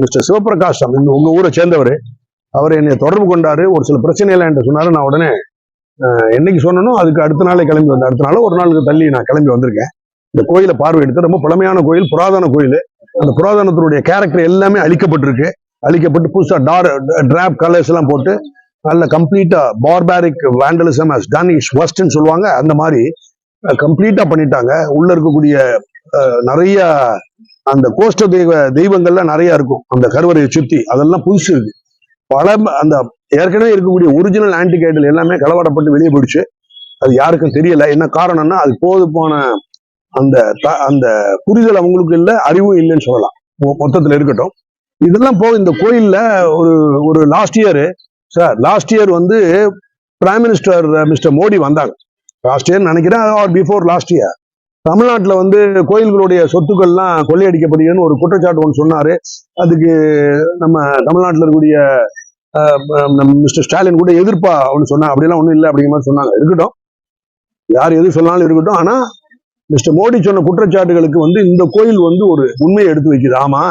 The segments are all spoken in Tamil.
மிஸ்டர் சிவபிரகாஷ் இந்த உங்க ஊரை சேர்ந்தவர் அவர் என்னை தொடர்பு கொண்டாரு ஒரு சில பிரச்சனைகள் என்கிட்ட சொன்னாரு. நான் உடனே என்னைக்கு சொன்னனோ அதுக்கு அடுத்த நாளே கிளம்பி வந்தேன் அடுத்த நாள் ஒரு நாளுக்கு தள்ளி நான் கிளம்பி வந்திருக்கேன். இந்த கோயிலை பார்வையிடுத்து ரொம்ப பழமையான கோயில் புராதன கோயில். அந்த புராதனத்தினுடைய கேரக்டர் எல்லாமே அழிக்கப்பட்டிருக்கு. அழிக்கப்பட்டு புதுசா டார் ட்ராப் கலர்ஸ் எல்லாம் போட்டு நல்ல கம்ப்ளீட்டா barbaric vandalism as done is ஒஸ்ட்னு சொல்லுவாங்க. அந்த மாதிரி கம்ப்ளீட்டா பண்ணிட்டாங்க. உள்ள இருக்கக்கூடிய நிறைய அந்த கோஷ்ட தெய்வ தெய்வங்கள்லாம் நிறைய இருக்கும். அந்த கருவறையை சுத்தி அதெல்லாம் புதுசு இருக்கு பல அந்த ஏற்கனவே இருக்கக்கூடிய ஒரிஜினல் ஆன்டிகைடல் எல்லாமே களவாடப்பட்டு வெளியே போயிடுச்சு. அது யாருக்கும் தெரியல. என்ன காரணம்னா அது போது போன அந்த த- அந்த புரிதல் அவங்களுக்கு இல்லை அறிவும் இல்லைன்னு சொல்லலாம். மொத்தத்தில் மொத்தத்துல இருக்கட்டும். இதெல்லாம் போக இந்த கோயில்ல ஒரு ஒரு last year sir last year வந்து பிரைம் மினிஸ்டர் மிஸ்டர் மோடி வந்தாங்க. லாஸ்ட் இயர் நினைக்கிறேன் ஆர் பிஃபோர் லாஸ்ட் இயர் தமிழ்நாட்டுல வந்து கோயில்களுடைய சொத்துக்கள்லாம் கொள்ளையடிக்கப்படுகிறதுன்னு ஒரு குற்றச்சாட்டு ஒன்று சொன்னாரு. அதுக்கு நம்ம தமிழ்நாட்டில் இருக்கக்கூடிய நம்ம மிஸ்டர் ஸ்டாலின் கூட எதிர்ப்பா ஒன்று சொன்னா அப்படிலாம் ஒன்றும் இல்லை அப்படிங்கிற மாதிரி சொன்னாங்க. இருக்கட்டும். யார் எது சொன்னாலும் இருக்கட்டும். ஆனா மிஸ்டர் மோடி சொன்ன குற்றச்சாட்டுகளுக்கு வந்து இந்த கோயில் வந்து ஒரு உண்மையை எடுத்து வைக்குது. ஆமா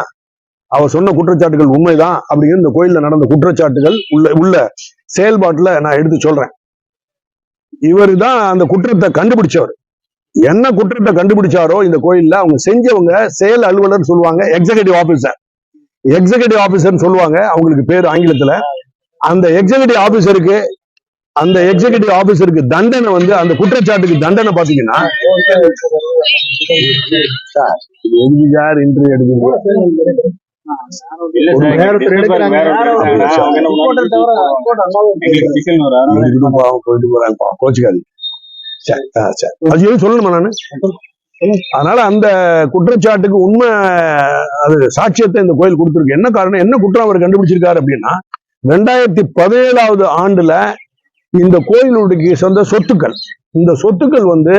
அவர் சொன்ன குற்றச்சாட்டுகள் உண்மைதான் அப்படிங்கிற இந்த கோயில்ல நடந்த குற்றச்சாட்டுகள் உள்ள உள்ள செயல்பாட்டுல நான் எடுத்து சொல்றேன். இவர் தான் அந்த குற்றத்தை கண்டுபிடிச்சவர். என்ன குற்றத்தை கண்டுபிடிச்சாரோ இந்த கோயில்ல அவங்க செஞ்சவங்க செயல் அலுவலர் சொல்லுவாங்க எக்ஸிகூட்டிவ் ஆபீசர் எக்ஸிகூட்டிவ் ஆபீசர்னு சொல்லுவாங்க அவங்களுக்கு பேர் ஆங்கிலத்துல. அந்த எக்ஸிகூட்டிவ் ஆபீசருக்கு அந்த எக்ஸிகூட்டிவ் ஆபீசருக்கு தண்டனை வந்து அந்த குற்றச்சாட்டுக்கு தண்டனை பாத்தீங்கன்னா சார், இன்டர்வியூ எடுக்குறீங்க. போயிட்டு போறாங்க கோச்சுக்காது சரி சரி அது எதுவும் சொல்லணுமா நானு? அதனால அந்த குற்றச்சாட்டுக்கு உண்மை அது சாட்சியத்தை இந்த கோயில் கொடுத்திருக்கு. என்ன காரணம்? என்ன குற்றம் அவர் கண்டுபிடிச்சிருக்காரு அப்படின்னா ரெண்டாயிரத்தி பதினேழாவது ஆண்டுல இந்த கோயிலுடைய சொந்த சொத்துக்கள் இந்த சொத்துக்கள் வந்து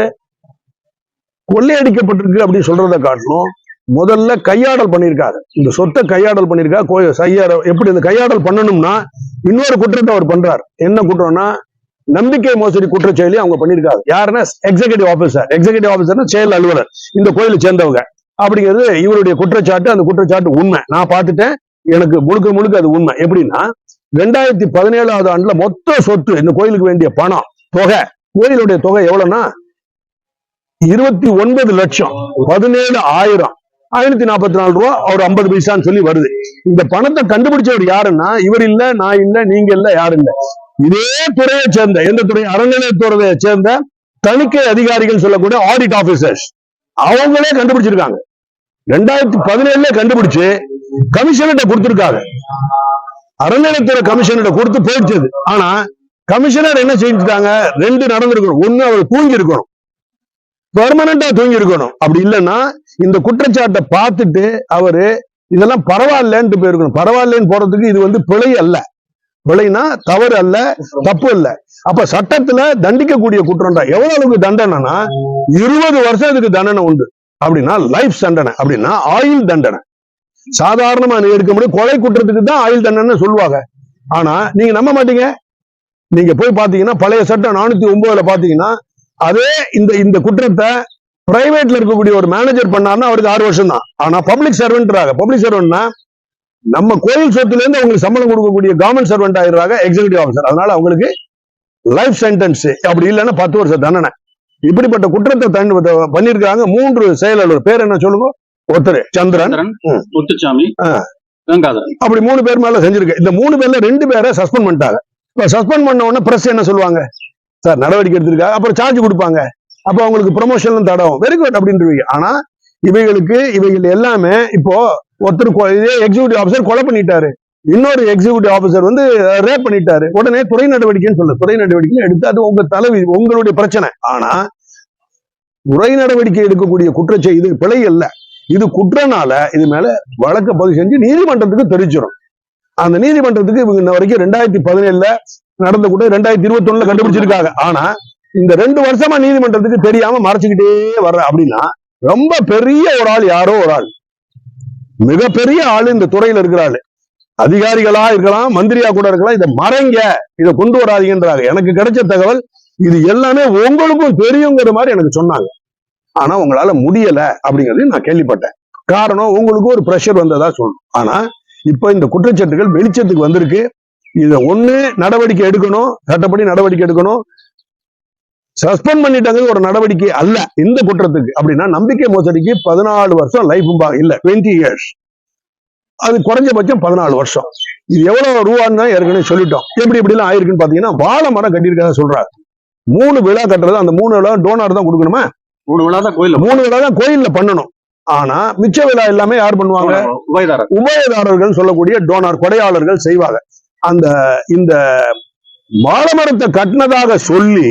கொள்ளையடிக்கப்பட்டிருக்கு அப்படின்னு சொல்றதை காட்டிலும் முதல்ல கையாடல் பண்ணியிருக்காரு. இந்த சொத்தை கையாடல் பண்ணியிருக்கா கோயில் செய்யார எப்படி இந்த கையாடல் பண்ணணும்னா இன்னொரு குற்றத்தை அவர் பண்றாரு. என்ன குற்றம்னா நம்பிக்கை மோசடி குற்றச்செயலி அவங்க பண்ணியிருக்காங்க. யாருன்னா எக்ஸிகூட்டிவ் ஆபீசர் எக்ஸிகூட்டிவ் ஆபீசர்னா செயல் அலுவலர். இந்த கோயிலை சேர்ந்தவங்க. அப்படிங்கிறது இவருடைய குற்றச்சாட்டு அந்த குற்றச்சாட்டு உண்மை. நான் பார்த்துட்டேன். எனக்கு முழுக்க முழுக்க அது உண்மை. எப்படின்னா ரெண்டாயிரத்தி பதினேழாவது ஆண்டுல மொத்த சொத்து இந்த கோயிலுக்கு வேண்டிய பணம் தொகை கோயிலுடைய தொகை எவ்வளவுன்னா இருபத்தி ஒன்பது லட்சம் பதினேழு ஆயிரம். ஆயிரத்தி நாற்பத்தி நாலு ரூபா ஒரு ஐம்பது பைசான்னு சொல்லி வருது. இந்த பணத்தை கண்டுபிடிச்சவர் யாருன்னா இவர் இல்ல நான் இல்ல நீங்க இல்ல யாரு இல்ல. இதே துறையை சேர்ந்த எந்த துறை அறநிலையத்துறையை சேர்ந்த தணிக்கை அதிகாரிகள் சொல்லக்கூடிய ஆடிட் ஆபீசர்ஸ் அவங்களே கண்டுபிடிச்சிருக்காங்க. ரெண்டாயிரத்தி பதினேழுல கண்டுபிடிச்சு கமிஷனர்கிட்ட கொடுத்திருக்காங்க. அறநிலையத்துறை கமிஷனர்கிட்ட கொடுத்து போயிடுச்சது ஆனா கமிஷனர் என்ன செஞ்சுட்டாங்க? ரெண்டு நடந்திருக்கணும். ஒண்ணு அவர் தூங்கி இருக்கணும் பெர்மனண்டா தூங்கி இருக்கணும் அப்படி இல்லைன்னா இந்த குற்றச்சாட்டை பார்த்துட்டு அவரு இதெல்லாம் பரவாயில்லன்ட்டு போயிருக்கணும். பரவாயில்லன்னு போறதுக்கு இது வந்து பிழை அல்ல. பிழைனா தவறு அல்ல தப்பு அல்ல. அப்ப சட்டத்துல தண்டிக்கக்கூடிய குற்றம்டா. எவ்வளவு அளவுக்கு தண்டனைனா இருபது வருஷம் இதுக்கு தண்டனை உண்டு. அப்படின்னா லைஃப் தண்டனை. அப்படின்னா ஆயுள் தண்டனை. சாதாரணமா நீ எடுக்க முடியும். கொலை குற்றத்துக்கு தான் ஆயுள் தண்டனை சொல்லுவாங்க. ஆனா நீங்க நம்ப மாட்டீங்க. நீங்க போய் பாத்தீங்கன்னா பழைய சட்டம் நானூத்தி ஒன்பதுல பாத்தீங்கன்னா அதே இந்த இந்த குற்றத்தை பிரைவேட்ல இருக்கக்கூடிய ஒரு மேனேஜர் பண்ணாருன்னா அவருக்கு ஆறு வருஷம் தான் ஆனா பப்ளிக் சர்வெண்ட்றாங்க பப்ளிக் சர்வெண்ட்னா நம்ம கோயில் சொத்துல இருந்து அவங்களுக்கு சம்பளம் கொடுக்கக்கூடிய கவர்மெண்ட் சர்வெண்ட் ஆயிடுறாங்க எக்ஸிகூட்டிவ் ஆஃபீஸர் அதனால அவங்களுக்கு லைஃப் சென்டென்ஸ் அப்படி இல்லைன்னா பத்து வருஷம் தண்டனை. இப்படிப்பட்ட குற்றத்தை தண்டு பண்ணிருக்காங்க மூன்று செயலாளர். பேர் என்ன சொல்லுங்க? ஒருத்தர் சந்திரன். சந்திரன், ம். முத்துச்சாமி ஆ. கங்காதரன். அப்படி மூணு பேர் மேல செஞ்சிருக்கு. இந்த மூணு பேர்ல ரெண்டு பேரை சஸ்பெண்ட் பண்ணிட்டாங்க. சஸ்பெண்ட் பண்ண உடனே பிரஸ் என்ன சொல்லுவாங்க? சார் நடவடிக்கை எடுத்திருக்காங்க அப்புறம் சார்ஜ் கொடுப்பாங்க. அப்ப அவங்களுக்கு ப்ரொமோஷன் தடம் வெரி குட் அப்படின்றீங்க. ஆனா இவைகளுக்கு இவைகள் எல்லாமே இப்போ ஒருத்தர் இதே எக்ஸிகூட்டிவ் ஆஃபீஸர் கொலை பண்ணிட்டாரு. இன்னொரு எக்ஸிக்யூட்டிவ் ஆஃபீஸர் வந்து ரேப் பண்ணிட்டாரு. உடனே துறை நடவடிக்கைன்னு சொல்லு. துறை நடவடிக்கை எடுத்து அது உங்க தலைவி உங்களுடைய பிரச்சனை. ஆனா துறை நடவடிக்கை எடுக்கக்கூடிய குற்றச்செய் இது பிழை அல்ல. இது குற்றனால இது மேல வழக்க பதிவு செஞ்சு நீதிமன்றத்துக்கு தெரிஞ்சிடும் அந்த நீதிமன்றத்துக்கு இவங்க இன்ன வரைக்கும் ரெண்டாயிரத்தி பதினேழுல நடந்த கூட ரெண்டாயிரத்தி இருபத்தி ஒண்ணுல கண்டுபிடிச்சிருக்காங்க. ஆனா இந்த ரெண்டு வருஷமா நீதிமன்றத்துக்கு தெரியாம மறைச்சுக்கிட்டே வர்ற அப்படின்னா ரொம்ப பெரிய ஒரு ஆள் யாரோ ஒரு ஆள். மிகப்பெரிய ஆளு இந்த துறையில இருக்கிற ஆளு அதிகாரிகளா இருக்கலாம் மந்திரியா கூட இருக்கலாம் இதை மறைங்க இதை கொண்டு வராதீங்கன்றாங்க. எனக்கு கிடைச்ச தகவல் இது எல்லாமே உங்களுக்கும் தெரியுங்கிற மாதிரி எனக்கு சொன்னாங்க. ஆனா உங்களால முடியல அப்படிங்கறதையும் நான் கேள்விப்பட்டேன். காரணம் உங்களுக்கு ஒரு ப்ரெஷர் வந்ததா சொல்லணும். ஆனா இப்ப இந்த குற்றச்சாட்டுகள் வெளிச்சத்துக்கு வந்திருக்கு. இத ஒண்ணு நடவடிக்கை எடுக்கணும் சட்டப்படி நடவடிக்கை எடுக்கணும். சஸ்பெண்ட் பண்ணிட்டாங்க ஒரு நடவடிக்கை அல்ல இந்த குற்றத்துக்கு. அப்படின்னா நம்பிக்கை மோசடிக்கு பதினாலு வருஷம் லைஃப் இல்ல டுவெண்ட்டி இயர்ஸ் அது குறைஞ்சபட்சம் பதினாலு வருஷம். இது எவ்வளவு ரூபான்னு ஏற்கனவே சொல்லிட்டோம். எப்படி எப்படி எல்லாம் ஆயிருக்குன்னு பாத்தீங்கன்னா வாழை மரம் கட்டியிருக்கதா சொல்றாரு. மூணு விழா கட்டுறது அந்த மூணு விழா டோனார் தான் கொடுக்கணுமா? மூணு விழா தான் கோயில்ல மூணு விழா தான் கோயில்ல பண்ணணும். ஆனா மிச்ச விழா எல்லாமே யார் பண்ணுவாங்க? உபயதாரர். உபயதாரர்கள் சொல்லக்கூடிய டோனார் கொடையாளர்கள் செய்வாங்க. அந்த இந்த வாழை மரத்தை கட்டினதாக சொல்லி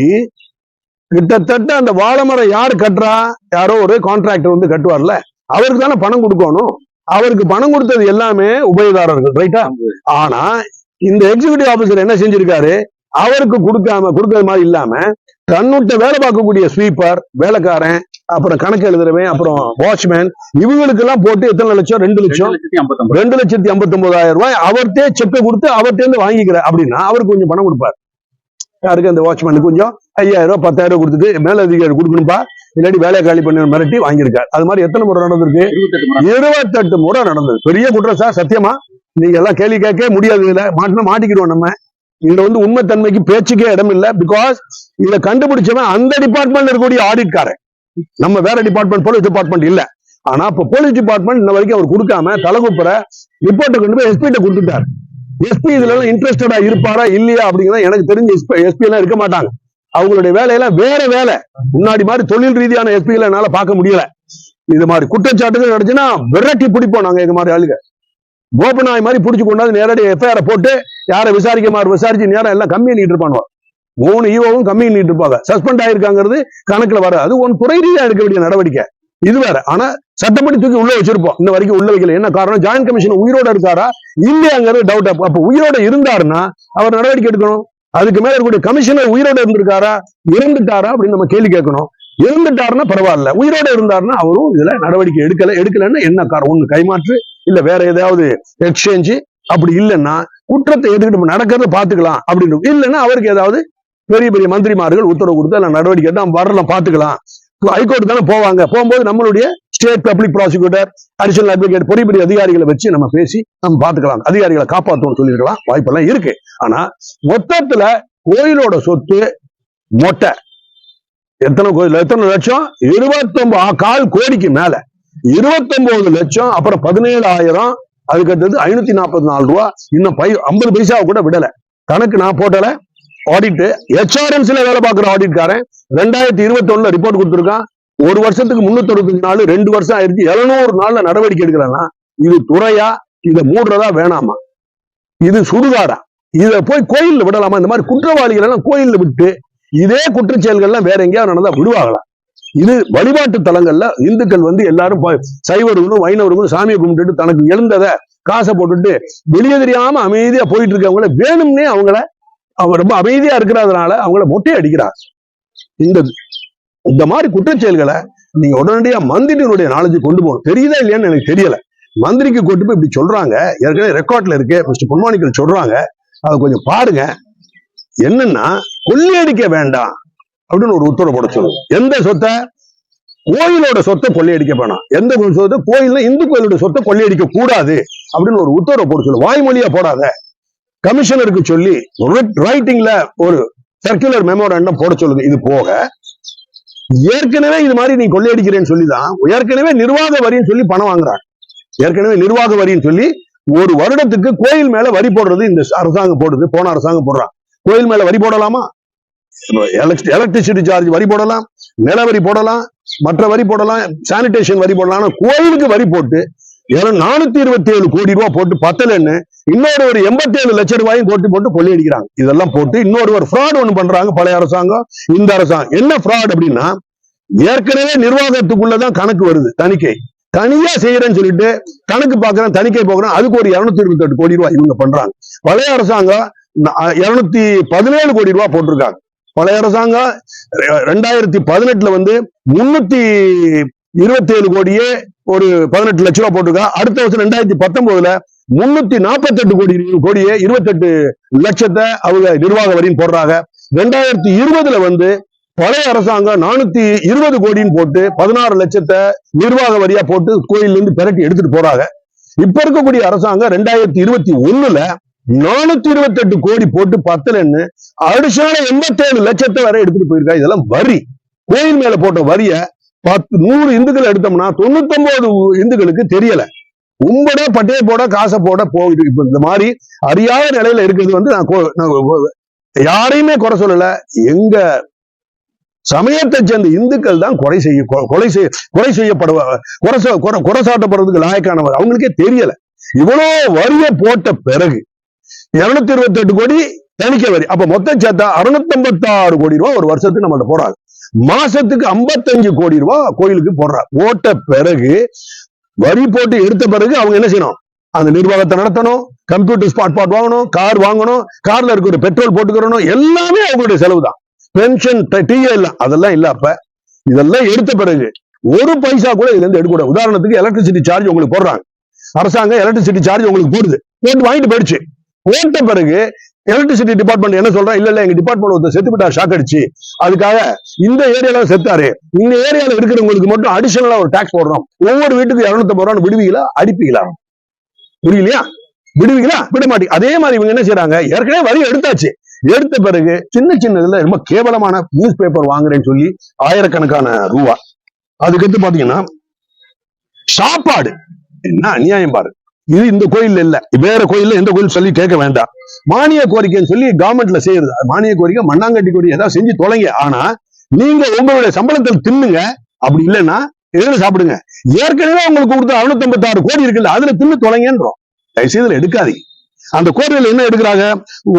கிட்டத்தட்ட அந்த வாழை மரம் யார் கட்டுறா? யாரோ ஒரு கான்ட்ராக்டர் வந்து கட்டுவார்ல. அவருக்கு தானே பணம் கொடுக்கணும். அவருக்கு பணம் கொடுத்தது எல்லாமே உபயதாரர்கள் ரைட்டா ஆனா இந்த எக்ஸிகியூட்டிவ் ஆபீசர் என்ன செஞ்சிருக்காரு? அவருக்கு கொடுக்காம கொடுக்கறது மாதிரி இல்லாம தன்னுட்ட வேலை பார்க்கக்கூடிய ஸ்வீப்பர் வேலைக்காரன் அப்புறம் கணக்கு எழுதுறவன் அப்புறம் வாட்ச்மேன் இவங்களுக்கு எல்லாம் போட்டு எத்தனை லட்சம்? ரெண்டு லட்சம். ரெண்டு லட்சத்தி ஐம்பத்தி ஒன்பதாயிரம் ரூபாய் அவர்கிட்டே செக்கை கொடுத்து அவர்கிட்ட இருந்து வாங்கிக்கிற அப்படின்னா அவருக்கு கொஞ்சம் பணம் கொடுப்பார். யாருக்கு? அந்த வாட்ச்மேனுக்கு கொஞ்சம் ஐயாயிரம் ரூபாய் பத்தாயிரம் ரூபாய் கொடுத்துட்டு மேலதிகாரி கொடுக்கணும்பா. இல்லாட்டி வேலையை காலி பண்ணி மிரட்டி வாங்கியிருக்காரு. அது மாதிரி எத்தனை முறை நடந்திருக்கு? இருபத்தெட்டு முறை. நடந்தது. பெரிய குற்றம் சார் சத்தியமா? நீங்க எல்லாம் கேள்வி கேட்க முடியாது இதுல. மாட்டினா மாட்டிக்கிறோம் நம்ம. இதுல வந்து உண்மைத்தன்மைக்கு பேச்சுக்கே இடம் இல்ல. பிகாஸ் இத கண்டுபிடிச்சவன் அந்த டிபார்ட்மெண்ட் இருக்கக்கூடிய ஆடிட்காரன் நம்ம வேற டிபார்ட்மெண்ட் போலீஸ் டிபார்ட்மெண்ட் இல்ல. ஆனா இப்ப போலீஸ் டிபார்ட்மெண்ட் இன்ன வரைக்கும் அவர் கொடுக்காம தலைகுப்புற ரிப்போர்ட்டை கொண்டு போய் எஸ்பி கிட்ட கொடுத்துட்டாரு. எஸ்பி இதுல எல்லாம் இன்ட்ரெஸ்டடா இருப்பாரா இல்லையா அப்படிங்கிறத எனக்கு தெரிஞ்ச எஸ்பி எல்லாம் இருக்க மாட்டாங்க. அவங்களுடைய வேலையெல்லாம் வேற வேலை. முன்னாடி மாதிரி தொழில் ரீதியான எஸ்பிகளை என்னால பார்க்க முடியல. இது மாதிரி குற்றச்சாட்டுகள் நடந்துச்சுன்னா விரட்டி பிடிப்போம் நாங்க இது மாதிரி ஆளுங்க. கோபநாய் மாதிரி பிடிச்சி கொண்டாந்து நேரடியாக எஃப்ஐஆர் போட்டு யாரை விசாரிக்க மாதிரி விசாரிச்சு நேரம் எல்லாம் கம்மி பண்ணிட்டு இருப்பானுவா. மூணு ஈவோவும் கம்மி பண்ணிட்டு இருப்பாங்க. சஸ்பெண்ட் ஆயிருக்காங்கிறது கணக்குல வராது. அது ஒன் துறை ரீதியா எடுக்க வேண்டிய நடவடிக்கை. இது வேற. ஆனா சட்டப்படி தூக்கி உள்ள வச்சிருப்போம். இன்ன வரைக்கும் உள்ள வைக்கல. என்ன காரணம்? ஜாயின்ட் கமிஷன் உயிரோட இருக்காரா? இல்லையாங்கிறது டவுட் அப்ப. உயிரோட இருந்தாருன்னா அவர் நடவடிக்கை எடுக்கணும். அதுக்கு மேல இருக்கக்கூடிய கமிஷனர் உயிரோட இருந்திருக்காரா? இறந்துட்டாரா? அப்படின்னு நம்ம கேள்வி கேட்கணும். இருந்துட்டாருன்னா பரவாயில்ல. உயிரோட இருந்தாருன்னா அவரும் இதுல நடவடிக்கை எடுக்கல. எடுக்கலன்னா என்ன காரணம்? ஒண்ணு கைமாற்று இல்ல வேற ஏதாவது எக்ஸ்சேஞ்சு அப்படி இல்லைன்னா குற்றத்தை எதுக்கிட்டு நம்ம நடக்கிறத பாத்துக்கலாம் அப்படின்னு. இல்லைன்னா அவருக்கு ஏதாவது பெரிய பெரிய மந்திரிமார்கள் உத்தரவு கொடுத்து அதில் நடவடிக்கை தான் வரலாம் பாத்துக்கலாம் ஹைகோர்ட் தானே போவாங்க. போகும்போது நம்மளுடைய state public prosecutor additional advocate பெரிய பெரிய அதிகாரிகளை வச்சு நம்ம பேசி நம்ம பாத்துக்கலாம் அதிகாரிகளை காப்பாற்றணும்னு சொல்லியிருக்கலாம். வாய்ப்பெல்லாம் இருக்கு. ஆனா மொத்தத்துல கோயிலோட சொத்து மொட்டை. எத்தனை கோயில்? எத்தனை லட்சம்? இருபத்தொன்பது கால் கோடிக்கு மேல. இருபத்தொன்பது லட்சம் அப்புறம் பதினேழாயிரம் அதுக்கு அடுத்தது ஐநூத்தி நாற்பத்தி நாலு ரூபா. இன்னும் பை ஐம்பது பைசாவை கூட விடல. கணக்கு நான் போட்டல. ஆடிட் ஹெச்ஆர்எம்சில வேலை பார்க்குற ஆடிட்காரன் ரெண்டாயிரத்தி இருபத்தி ஒண்ணுல ரிப்போர்ட் கொடுத்துருக்கான். ஒரு வருஷத்துக்கு முன்னூத்தி அறுபத்தஞ்சு நாள் ரெண்டு வருஷம் ஆயிருச்சு எழுநூறு நாள்ல நடவடிக்கை எடுக்கலன்னா இது துறையா இதை மூடுறதா வேணாமா? இது சுடுகாடா. இத போய் கோயில்ல விடலாமா? இந்த மாதிரி குற்றவாளிகள் எல்லாம் கோயில்ல விட்டு இதே குற்றச்செயல்கள்லாம் வேற எங்கேயாவது நடந்தா விடுவாங்களா? இது வழிபாட்டு தலங்கள்ல இந்துக்கள் வந்து எல்லாரும் ப- சைவர்களும் வைணவர்களும் சாமியை கும்பிட்டுட்டு தனக்கு எழுந்ததை காசை போட்டுட்டு வெளியே தெரியாம அமைதியா போயிட்டு இருக்கவங்கள வேணும்னே அவங்கள அவங்க ரொம்ப அமைதியா இருக்கிறதுனால அவங்கள மொட்டை அடிக்கிறார். இந்த இந்த மாதிரி குற்றச்செயல்களை நீங்க உடனடியா மந்திரியினுடைய நாலேஜ் கொண்டு போகணும். தெரியுதா இல்லையான்னு எனக்கு தெரியல. மந்திரிக்கு கொண்டு போய் இப்படி சொல்றாங்க. ஏற்கனவே ரெக்கார்ட்ல இருக்கு. மிஸ்டர் பொன்மாணிக்கல் சொல்றாங்க. அதை கொஞ்சம் பாருங்க என்னன்னா கொள்ளையடிக்க வேண்டாம் அப்படின்னு ஒரு உத்தரவு போட சொல்லுங்க எந்த சொத்தை? கோயிலோட சொத்தை கொள்ளையடிக்க வேணாம். எந்த சொத்தை? கோயில்ல இந்து கோயிலோட சொத்தை கொள்ளையடிக்க கூடாது அப்படின்னு ஒரு உத்தரவு போட சொல்லு வாய்மொழியா போடாத. கமிஷனருக்கு சொல்லி ரைட்டிங்ல ஒரு சர்க்குலர் மெமோரண்டம் போட சொல்லுங்க இது போக ஏற்கனவே இது மாதிரி நீ கொள்ளையடிக்கிறேன்னு சொல்லி தான் ஏற்கனவே நிர்வாக வரின்னு சொல்லி பணம் வாங்குறாங்க. ஏற்கனவே நிர்வாக வரின்னு சொல்லி ஒரு வருடத்துக்கு கோயில் மேல வரி போடுறது இந்த அரசாங்கம் போடுது போன அரசாங்கம் போடுறான் கோயில் மேல வரி போடலாமா? எலக்ட்ரிசிட்டி சார்ஜ் வரி போடலாம் நில வரி போடலாம் மற்ற வரி போடலாம் சானிடேஷன் வரி போடலாம் ஆனா கோயிலுக்கு வரி போட்டு நானூத்தி இருபத்தி ஏழு கோடி ரூபாய் போட்டு பத்தலன்னு இன்னொரு ஒரு எண்பத்தி ஏழு லட்சம் ரூபாயும் கோட்டி போட்டு கொள்ளையடிக்கிறாங்க. இதெல்லாம் போட்டு இன்னொரு ஒரு ஃப்ராட் ஒண்ணு பண்றாங்க பழைய அரசாங்கம் இந்த அரசாங்கம். என்ன ஃப்ராட் அப்படின்னா ஏற்கனவே நிர்வாகத்துக்குள்ளதான் கணக்கு வருது தணிக்கை. தனியா செய்யறேன்னு சொல்லிட்டு கணக்கு பாக்குறேன் தணிக்கை போக்குறேன் அதுக்கு ஒரு இருநூத்தி இருபத்தி எட்டு கோடி ரூபாய் இவங்க பண்றாங்க. பழைய அரசாங்கம் இருநூத்தி பதினேழு கோடி ரூபாய் போட்டிருக்காங்க. பழைய அரசாங்கம் ரெ- ரெண்டாயிரத்தி பதினெட்டுல வந்து முன்னூத்தி இருபத்தி ஏழு கோடியே ஒரு பதினெட்டு லட்ச ரூபா போட்டிருக்கான் அடுத்த வருஷம் ரெண்டாயிரத்தி பத்தொன்பதுல முன்னூத்தி நாற்பத்தி எட்டு கோடி கோடியே இருபத்தெட்டு லட்சத்தை அவங்க நிர்வாக வரின்னு போடுறாங்க. ரெண்டாயிரத்தி இருபதுல வந்து பழைய அரசாங்கம் நானூத்தி இருபது கோடின்னு போட்டு பதினாறு லட்சத்தை நிர்வாக வரியா போட்டு கோயில்ல இருந்து பெரட்டி எடுத்துட்டு போறாங்க. இப்ப இருக்கக்கூடிய அரசாங்கம் ரெண்டாயிரத்தி இருபத்தி ஒண்ணுல நானூத்தி இருபத்தி எட்டு கோடி போட்டு பத்தலன்னு அடிஷனல் எண்பத்தேழு லட்சத்தை வரை எடுத்துட்டு போயிருக்காங்க இதெல்லாம் வரி. கோயில் மேல போட்ட வரிய பத்து நூறு இந்துக்கள் எடுத்தோம்னா தொண்ணூத்தொன்பது இந்துக்களுக்கு தெரியல. உம்பட பட்டையை போட காசை போட போகுது. இப்ப இந்த மாதிரி அறியாத நிலையில இருக்கிறது வந்து நான் யாரையுமே குறை சொல்லல. எங்க சமயத்தை சேர்ந்த இந்துக்கள் தான் குறை செய்ய கொ- கொலை செய்ய குறை செய்யப்படுவ குறை குறை- சாட்டப்படுறதுக்கு லாயக்கானவர் அவங்களுக்கே தெரியல. இவ்வளவு வரிய போட்ட பிறகு இருநூத்தி இருபத்தி எட்டு கோடி தணிக்கை வரி. அப்ப மொத்தம் சேர்த்தா அறுநூத்தி ஆறு கோடி ரூபாய் ஒரு வருஷத்துக்கு நம்மள்ட்ட போறாங்க மாசத்துக்கு 55 கோடி ரூபாய் கோயிலுக்கு போடுறாங்க ஓட்ட பிறகு வரி போட்டு எடுத்த பிறகு அவங்க என்ன செய்யணும்? அந்த நிர்வாகத்தை நடத்தணும். கம்ப்யூட்டர் ஸ்பாட் பாட் வாங்கணும் கார் வாங்கணும் கார்ல இருக்கிற பெட்ரோல் போட்டுக்கிறணும். எல்லாமே அவங்களுடைய செலவு தான் பென்ஷன் டிஏ அதெல்லாம் இல்ல அப்ப. இதெல்லாம் எடுத்த பிறகு ஒரு பைசா கூட இதுல இருந்து எடுக்க உதாரணத்துக்கு எலக்ட்ரிசிட்டி சார்ஜ் உங்களுக்கு போடுறாங்க. அரசாங்கம் எலக்ட்ரிசிட்டி சார்ஜ் உங்களுக்கு போடுது. போட்டு வாங்கிட்டு போயிடுச்சு. போட்ட பிறகு எலக்ட்ரிசிட்டி டிபார்ட்மெண்ட் என்ன சொல்றா? இல்ல இல்ல எங்க டிபார்ட்மெண்ட் ஒருத்தர் செத்துப்பிட்டா ஷாக் அடிச்சு. அதுக்காக இந்த ஏரியால செத்தாரு. இந்த ஏரியால இருக்கிறவங்களுக்கு மட்டும் அடிஷனலா ஒரு டாக்ஸ் போடுறோம். ஒவ்வொரு வீட்டுக்கு இருநூத்தம்பது ரூபான்னு விடுவீங்களா? அடிப்பீங்களா? புரியலையா? விடுவீங்களா? விட மாட்டீங்க. அதே மாதிரி இவங்க என்ன செய்யறாங்க ஏற்கனவே வரி எடுத்தாச்சு. எடுத்த பிறகு சின்ன சின்னதுல ரொம்ப கேவலமான நியூஸ் பேப்பர் வாங்குறேன்னு சொல்லி ஆயிரக்கணக்கான ரூபா. அதுக்கடுத்து பாத்தீங்கன்னா சாப்பாடு. என்ன அநியாயம் பாரு. இது இந்த கோயில் இல்ல. வேற கோயில்ல எந்த கோயில் சொல்லி கேட்க வேண்டாம். மானிய கோரிக்கைன்னு சொல்லி கவர்மெண்ட்ல செய்யறது. மானிய கோரிக்கை மண்ணாங்கட்டி கோரிக்கை ஏதாவது செஞ்சு தொலைங்க. ஆனா நீங்க உங்களுடைய சம்பளத்தில் தின்னுங்க. அப்படி இல்லைன்னா எதுல சாப்பிடுங்க? ஏற்கனவே உங்களுக்கு கொடுத்த அறுநூத்தி ஆறு கோடி இருக்குல்ல அதுல தின்னு தொலைங்கன்றோம். தயவுசெய்து எடுக்காதீங்க. அந்த கோரிக்கையில என்ன எடுக்கிறாங்க?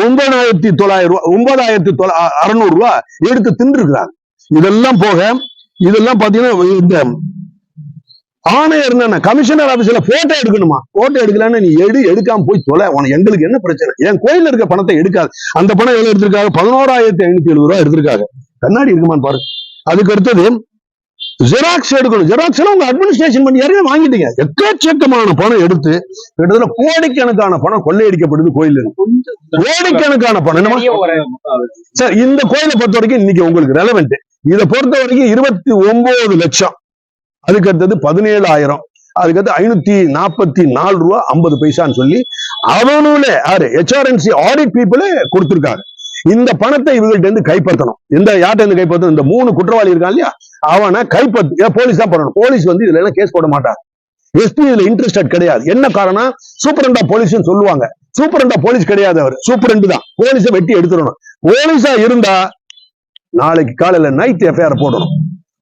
ஒன்பதாயிரத்தி தொள்ளாயிரம் ரூபாய் ஒன்பதாயிரத்தி தொள்ள அறுநூறு ரூபாய் எடுத்து தின்னு இருக்கிறாங்க இதெல்லாம் போக இதெல்லாம் பாத்தீங்கன்னா இந்த ஆணையர் என்ன கமிஷனர் ஆபீஸ்ல போட்டோ எடுக்கணுமா? போட்டோ எடுக்கலன்னு நீ எடு எடுக்காம போய் தொலை. உனக்கு எங்களுக்கு என்ன பிரச்சனை? என் கோயில்ல இருக்க பணத்தை எடுக்காது. அந்த பணம் எவ்வளவு எடுத்திருக்காங்க? பதினோராயிரத்தி ஐநூத்தி எழுபது ரூபாய் எடுத்திருக்காங்க. கண்ணாடி இருக்குமான்னு பாரு. அதுக்கு அடுத்தது ஜெராக்ஸ் எடுக்கணும். ஜெராக்ஸ் எல்லாம் உங்க அட்மினிஸ்ட்ரேஷன் பண்ணி யாரையும் வாங்கிட்டீங்க. எக்கச்சக்கமான பணம் எடுத்து கிட்டத்தட்ட கோடிக்கணக்கான பணம் கொள்ளையடிக்கப்படுது இருந்து. கோடிக்கணக்கான பணம். சார் இந்த கோயிலை பொறுத்த வரைக்கும் இன்னைக்கு உங்களுக்கு ரெலவெண்ட் இதை பொறுத்த வரைக்கும் இருபத்தி ஒன்பது லட்சம். அதுக்கு அடுத்தது பதினேழாயிரம். அதுக்கடுத்து ஐநூத்தி நாற்பத்தி நாலு ரூபா ஐம்பது பைசான்னு சொல்லி அவனுங்களே யாரு? ஹெச்ஆர்என்சி ஆடிட் பீப்புளே கொடுத்திருக்காங்க இந்த பணத்தை இவங்கள்ட்ட இருந்து கைப்பற்றணும். இந்த யார்ட்ட இருந்து கைப்பற்றணும்? இந்த மூணு குற்றவாளி இருக்கான் இல்லையா? அவனை கைப்பற்று ஏன் போலீஸ் தான் பண்ணணும். போலீஸ் வந்து இதுல எல்லாம் கேஸ் போட மாட்டாங்க எஸ்பி இதுல இன்ட்ரெஸ்டட் கிடையாது. என்ன காரணம் சூப்பரண்டா போலீஸ் சொல்லுவாங்க. சூப்பரண்டா போலீஸ் கிடையாது அவர். சூப்பரண்டு தான். போலீஸை வெட்டி எடுத்துடணும். போலீஸா இருந்தா நாளைக்கு காலையில நைட் எஃப்ஐஆர் போடணும்.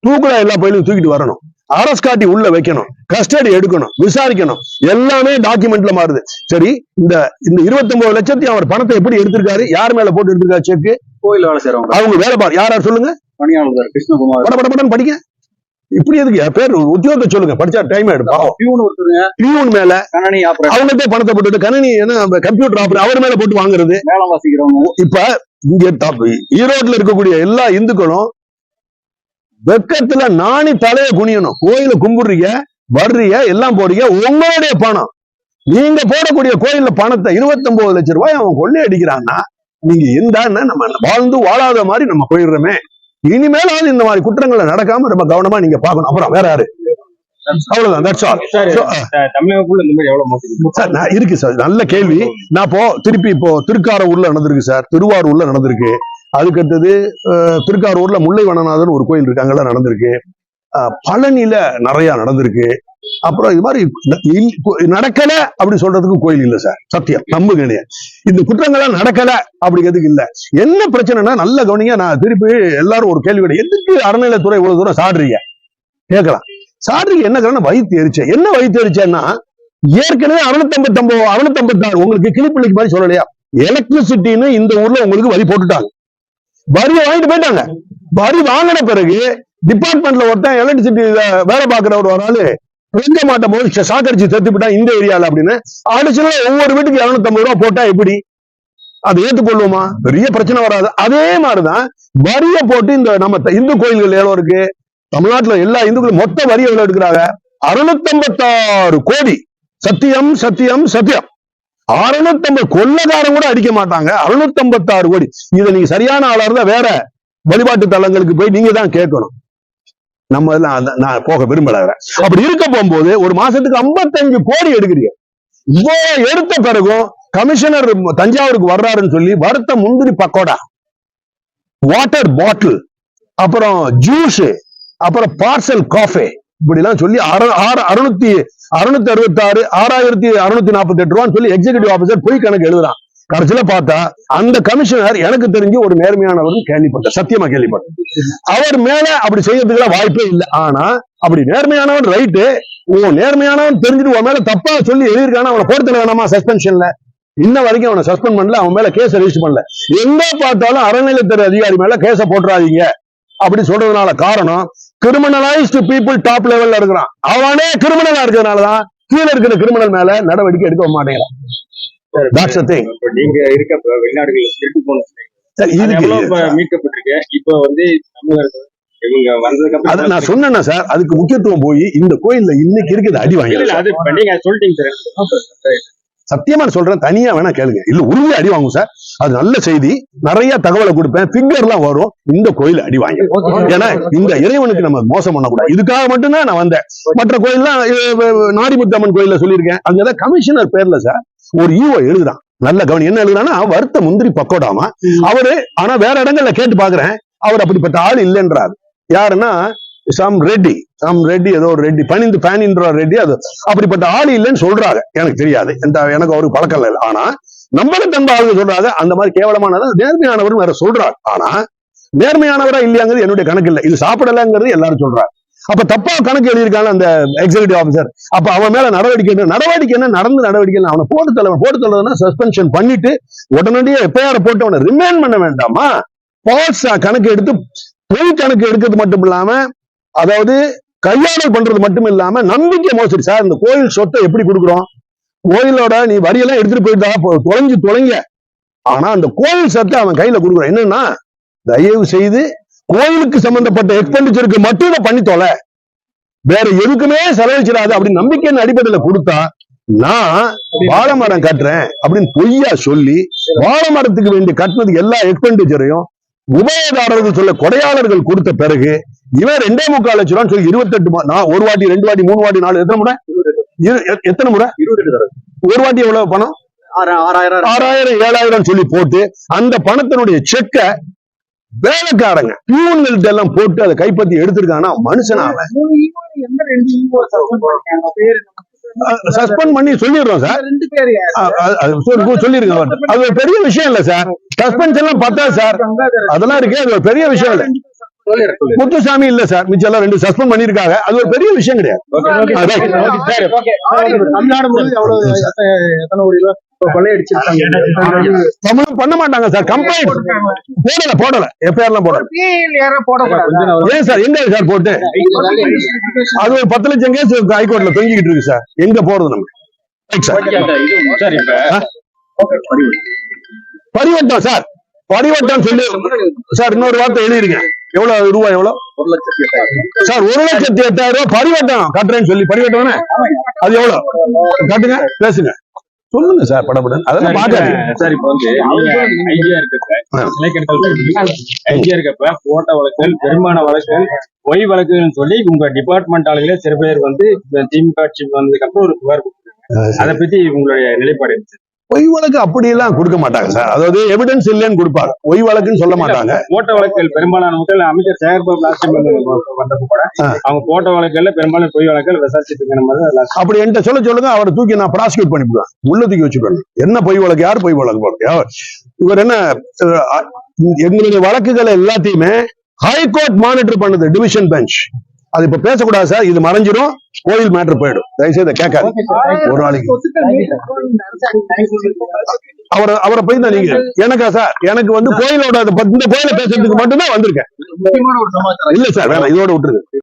தூக்குல எல்லா பயிலும் தூக்கிட்டு வரணும். அரசு காட்டி உள்ள வைக்கணும் கஸ்டடி எடுக்கணும் விசாரிக்கணும். எல்லாமே டாக்குமெண்ட்ல மாறுது. சரி இந்த இந்த 29 லட்சத்தையும் அவர் பணத்தை எப்படி எடுத்திருக்காரு? யார் மேல போட்டு எடுத்திருக்காரு செக் கோயில் வேலை செய்யறவங்க அவங்க வேலை பாரு யார் யார் சொல்லுங்க? பணியாளர் கிருஷ்ணகுமார் பட பட படன்னு படிங்க. இப்படி எதுக்கு? பேர் உத்தியோகத்தை சொல்லுங்க. படிச்சா டைம் எடுப்போம் பியூன் மேல கணனி ஆபரேட்டர் அவங்கள்ட்ட பணத்தை போட்டுட்டு கணினி என்ன கம்ப்யூட்டர் ஆபரேட் அவர் மேல போட்டு வாங்குறது. இப்ப இங்க ஈரோட்ல இருக்கக்கூடிய எல்லா இந்துக்களும் வெக்கத்துல நாணி தலைய குனியணும். கோயில கும்பிடுறீங்க வர்றீங்க எல்லாம் போறீங்க உங்களுடைய பணம். நீங்க போடக்கூடிய கோயில்ல பணத்தை 29 லட்சம் ரூபாய் அவன் கொள்ளை அடிக்கிறான்னா நீங்க இருந்தா நம்ம வாழ்ந்து வாழாத மாதிரி நம்ம போயிடுறோமே. இனிமேலாவது இந்த மாதிரி குற்றங்களை நடக்காம ரொம்ப கவனமா நீங்க பார்க்கணும். அப்புறம் வேற யாரு? அவ்வளவுதான். சார் நான் இருக்கு சார் நல்ல கேள்வி. நான் இப்போ திருப்பி இப்போ திருக்காரூர்ல நடந்திருக்கு சார் திருவாரூர்ல நடந்திருக்கு. அதுக்கு அடுத்தது திருக்காரூர்ல முல்லை வனநாதன் ஒரு கோயில் இருக்கு அங்கெல்லாம் நடந்திருக்கு. அஹ், பழனியில நிறைய நடந்திருக்கு. அப்புறம் இது மாதிரி நடக்கல அப்படி சொல்றதுக்கு கோயில் இல்ல சார் சத்தியம். நம்புங்க. இந்த குற்றங்கள்லாம் நடக்கல அப்படிங்கிறதுக்கு இல்ல. என்ன பிரச்சனைனா நல்ல கவனிங்க நான் திருப்பி எல்லாரும் ஒரு கேள்வி. எதுக்கு அறநிலையத்துறை இவ்வளவு தூரம் சாடுறீங்க? கேட்கலாம். சாடுறீங்க என்ன காரணம்? வயிற்று எரிச்ச என்ன வயிற்று எரிச்சேன்னா ஏற்கனவே அறுநூத்தி ஐம்பத்தி உங்களுக்கு கிளிப்பிள்ளைக்கு மாதிரி சொல்லலையா? எலக்ட்ரிசிட்டின்னு இந்த ஊர்ல உங்களுக்கு வரி போட்டுட்டாங்க. வரி வாங்கிட்டு போயிட்டாங்க. வரி வாங்கின பிறகு டிபார்ட்மெண்ட்ல ஒருத்தன் எலக்ட்ரிசிட்டி வேலை பார்க்கிறவர் ஒரு ஆளு பிளக்க மாட்டம் போது சாக்கடிச்சு செத்து விட்டா இந்த ஏரியால அப்படின்னு அடிச்சுனா ஒவ்வொரு வீட்டுக்கு இருநூத்தம்பது ரூபா போட்டா எப்படி? அதை ஏத்துக்கொள்ளுமா? பெரிய பிரச்சனை வராது. அதே மாதிரிதான் வரிய போட்டு இந்த நம்ம இந்து கோயில்கள் எவ்வளவு இருக்கு? தமிழ்நாட்டுல எல்லா இந்துக்களும் மொத்த வரி எவ்வளவு எடுக்கிறாங்க? அறுநூத்தி கோடி. சத்தியம் சத்தியம் சத்தியம். அறுநூத்தம்பது கொள்ளக்காரன் கூட அடிக்க மாட்டாங்க. அறுநூத்தி கோடி. இதை நீங்க சரியான ஆளா இருந்தா வேற வழிபாட்டு தலங்களுக்கு போய் நீங்க தான் கேட்கணும். நம்ம நான் போக விரும்பல அப்படி இருக்க போகும்போது ஒரு மாசத்துக்கு 55 கோடி எடுக்கிறீங்க. இவ்வளவு எடுத்த பிறகும் கமிஷனர் தஞ்சாவூருக்கு வர்றாருன்னு சொல்லி வறுத்த முந்திரி பக்கோடா. Water bottle. அப்புறம் ஜூஸ். அப்புறம் பார்சல் காஃபே இப்படி எல்லாம் சொல்லி ஆறு- அறுநூத்தி அறுநூத்தி அறுபத்தி ஆறு ஆறாயிரத்தி அறுநூத்தி நாற்பத்தி எட்டு ரூபான்னு சொல்லி எக்ஸிகூட்டிவ் ஆபீசர் பொய் கணக்கு எழுதுறான். கடைசியில பார்த்தா அந்த கமிஷனர் எனக்கு தெரிஞ்சு ஒரு நேர்மையானவர் கேள்விப்பட்டேன் சத்தியமா கேள்விப்பட்டேன் அவர் மேல அப்படி செய்யறதுக்கு வாய்ப்பே இல்லை. ஆனா அப்படி நேர்மையானவன் ரைட்டு உன் நேர்மையானவன் தெரிஞ்சுட்டு உன் மேல தப்பா சொல்லி எழுதியிருக்கான அவனை போடுத்தல வேணாமா சஸ்பென்ஷன்ல இன்ன வரைக்கும் அவனை சஸ்பெண்ட் பண்ணல அவன் மேல கேஸ் ரெஜிஸ்டர் பண்ணல. எங்க பார்த்தாலும் அறநிலையத்துறை அதிகாரி மேல கேஸ போட்டுறாதீங்க. அப்படி சொல்றதுனால காரணம் கிரிமினலைஸ்டு பீப்புள் டாப் லெவல்ல இருக்கிறான். அவனே கிரிமினலா இருக்கிறதுனாலதான் கீழே இருக்கிற கிரிமினல் மேல நடவடிக்கை எடுக்க மாட்டேங்கிறான். நீங்க இருக்கப்ப வெளிநாடுகள்ல திருட்டு போன மீட்கப்பட்டிருக்கு? இப்ப வந்து நான் சொன்னேன்னா சார்? அதுக்கு முக்கியத்துவம் போய் இந்த கோயில்ல இன்னைக்கு இருக்குது அடி வாங்கல அது சொல்லிட்டீங்க சார். சத்தியமா சொல்றேன் தனியா வேணா கேளுங்க. இல்ல உறுதி அடி வாங்கும் சார் அது நல்ல செய்தி. நிறைய தகவலை கொடுப்பேன். ஃபிங்கர் எல்லாம் வரும். இந்த கோயில் அடி வாங்கி ஏன்னா இந்த இறைவனுக்கு நம்ம மோசம் பண்ணக்கூடாது. இதுக்காக மட்டும்தான் நான் வந்தேன். மற்ற கோயில்லாம் நாடிமுத்தம்மன் கோயில்ல சொல்லியிருக்கேன். அங்கதான் கமிஷனர் பேர்ல சார் ஒரு ஈவோ எழுதுறான். நல்ல கவனி. என்ன எழுதுறான்னா வறுத்த முந்திரி பக்கோடாமா. அவரு ஆனா வேற இடங்கள்ல கேட்டு பாக்குறேன் அவர் அப்படிப்பட்ட ஆள் இல்லைன்றாரு. யாருன்னா சம் ரெட்டி சம் ரெட்டி ஏதோ ஒரு ரெட்டி பனிந்து பேனின்ற ரெட்டி அது அப்படிப்பட்ட ஆள் இல்லைன்னு சொல்றாங்க எனக்கு தெரியாது. எந்த எனக்கு அவருக்கு பழக்கம் இல்லை. ஆனா நம்பகத்தன்மை ஆளுங்க சொல்றாங்க. அந்த மாதிரி கேவலமானதை நேர்மையானவர் வேற சொல்றாரு. ஆனா நேர்மையானவரா இல்லையாங்கிறது என்னுடைய கணக்கு இல்லை. இது சாப்பிடலங்கிறது எல்லாரும் சொல்றாங்க. அப்ப தப்பா கணக்கு எழுதியிருக்காங்க அந்த எக்ஸிகூட்டிவ் ஆஃபீஸர் அப்ப அவன் மேல நடவடிக்கை நடவடிக்கை என்ன? நடந்து நடவடிக்கை அவனை போட்டு தலைவன் போட்டு தள்ளதுன்னா சஸ்பென்ஷன் பண்ணிட்டு உடனடியே எப்பயார போட்டு அவனை ரிமைண்ட் பண்ண வேண்டாமா? பால்ஸ் கணக்கு எடுத்து பொய் கணக்கு எடுக்கிறது மட்டும் இல்லாம அதாவது கையாடல் பண்றது மட்டும் இல்லாம நம்பிக்கை மோசடி. சார் இந்த கோயில் சொத்தை எப்படி கொடுக்குறோம்? கோயிலோட நீ வரியெல்லாம் எடுத்துட்டு போயிட்டா தொலைஞ்சு தொலைங்க. ஆனா அந்த கோயில் சொத்தை அவன் கையில கொடுக்குறான். என்னன்னா தயவு செய்து கோயிலுக்கு சம்பந்தப்பட்ட எக்ஸ்பெண்டிச்சருக்கு மட்டும் இதை பண்ணி தொலை. வேற எதுக்குமே செலவழிச்சிடாது அப்படின்னு நம்பிக்கையின் அடிப்படையில கொடுத்தா நான் வாழை மரம் கட்டுறேன் அப்படின்னு பொய்யா சொல்லி வாழை மரத்துக்கு வேண்டி கட்டினதுக்கு எல்லா எக்ஸ்பெண்டிச்சரையும் உபயதாரர்கள் சொல்ல கொடையாளர்கள் கொடுத்த பிறகு இவன் ரெண்டே முக்கால் லட்சம் ரூபான்னு சொல்லி இருபத்தெட்டு மா- நான் ஒரு வாட்டி ரெண்டு வாட்டி மூணு வாட்டி நாலு எத்தனை முறை? எத்தனை முறை? ஒரு வாட்டி எவ்வளவு பணம்? ஆறாயிரம். ஆறாயிரம் ஏழாயிரம் சொல்லி போட்டு அந்த பணத்தினுடைய செக்க வேலைக்காரங்க பியூன்கள்ட்ட எல்லாம் போட்டு அதை கைப்பற்றி எடுத்திருக்கானா? மனுஷனா அவன். சஸ்பெண்ட் பண்ணி சொல்லிடுறோம் சார். சொல்லிருங்க. அது ஒரு பெரிய விஷயம் இல்ல சார். சஸ்பென்ஸ் எல்லாம் பத்தாது சார். அதெல்லாம் இருக்கு அது ஒரு பெரிய விஷயம் இல்ல. முத்துசாமி இல்ல சார். மிச்சம் எல்லாம் ரெண்டு சஸ்பெண்ட் பண்ணிருக்காங்க அது ஒரு பெரிய விஷயம் கிடையாது. தமிழும் பண்ண மாட்டாங்க சார். கம்ப்ளைண்ட் போடல போடல. எஃப்ஐஆர் எல்லாம் போடல. ஏன் சார்? எங்க சார் போட்டு? அது ஒரு பத்து லட்சம் கேஸ் ஹைகோர்ட்ல தொங்கிக்கிட்டு இருக்கு சார். எங்க போறது நம்ம? பரிவட்டம் சார் பரிவட்டம் சொல்லி சார் இன்னொரு வார்த்தை எழுதிருங்க எவ்வளவு ரூபாய் எவ்வளவு? ஒரு லட்சத்தி எட்டாயிரம். சார் ஒரு லட்சத்தி எட்டாயிரம் ரூபாய் பரிவட்டம் கட்டுறேன்னு சொல்லி பரிவட்டம்? அது எவ்வளவு? கட்டுங்க பேசுங்க. சொல்லுங்க சார் படப்பட அதெல்லாம் பாக்காது சார் இப்ப வந்து ஐடியா இருக்கப்ப ஆ. இலக்கணத்தில் ஐடியா இருக்கப்ப போட்ட வழக்குகள் பெருமான வழக்குகள் பொய் வழக்குகள்னு சொல்லி உங்க டிபார்ட்மெண்ட் ஆளுகளே சில பேர் வந்து இந்த திமுக ஆட்சி வந்ததுக்கு அப்புறம் ஒரு புகார் கொடுத்திருக்காங்க. அதை பத்தி உங்களுடைய நிலைப்பாடு சார்? பொய் வழக்கு அப்படி எல்லாம் கொடுக்க மாட்டாங்க சார் அதாவது எவிடன்ஸ் இல்லைன்னு கொடுப்பாங்க. பொய் வழக்குன்னு சொல்ல மாட்டாங்க. போட்ட வழக்குகள் பெரும்பாலான மக்கள் அமைச்சர் சேகர்பாபு லாஸ்ட் வந்தப்ப கூட. அவங்க போட்ட வழக்குகள்ல பெரும்பாலும் பொய் வழக்குகள் விசாரிச்சுட்டு அப்படி என்கிட்ட சொல்ல சொல்லுங்க அவரை தூக்கி நான் ப்ராசிக்யூட் பண்ணிவிடுவேன். உள்ள தூக்கி வச்சுக்கணும். என்ன பொய் வழக்கு யார் பொய் வழக்கு போடுறது? இவர் என்ன எங்களுடைய வழக்குகளை எல்லாத்தையுமே ஹைகோர்ட் மானிட்டர் பண்ணுது டிவிஷன் பெஞ்ச் அது இப்ப பேசக்கூடாது சார். இது மறைஞ்சிரும். கோயில் மேட்டர் போயிடும். தயவுசெய்து இதை கேட்காது ஒரு நாளைக்கு. அவரை அவரை போய் தான் நீங்க. எனக்கா சார்? எனக்கு வந்து கோயிலோட அதை பத்தி- இந்த கோயிலை பேசுறதுக்கு மட்டும்தான் வந்திருக்கேன். முக்கியமான ஒரு சமாச்சாரம். இல்ல சார் வேணாம் இதோட விட்டுருங்க.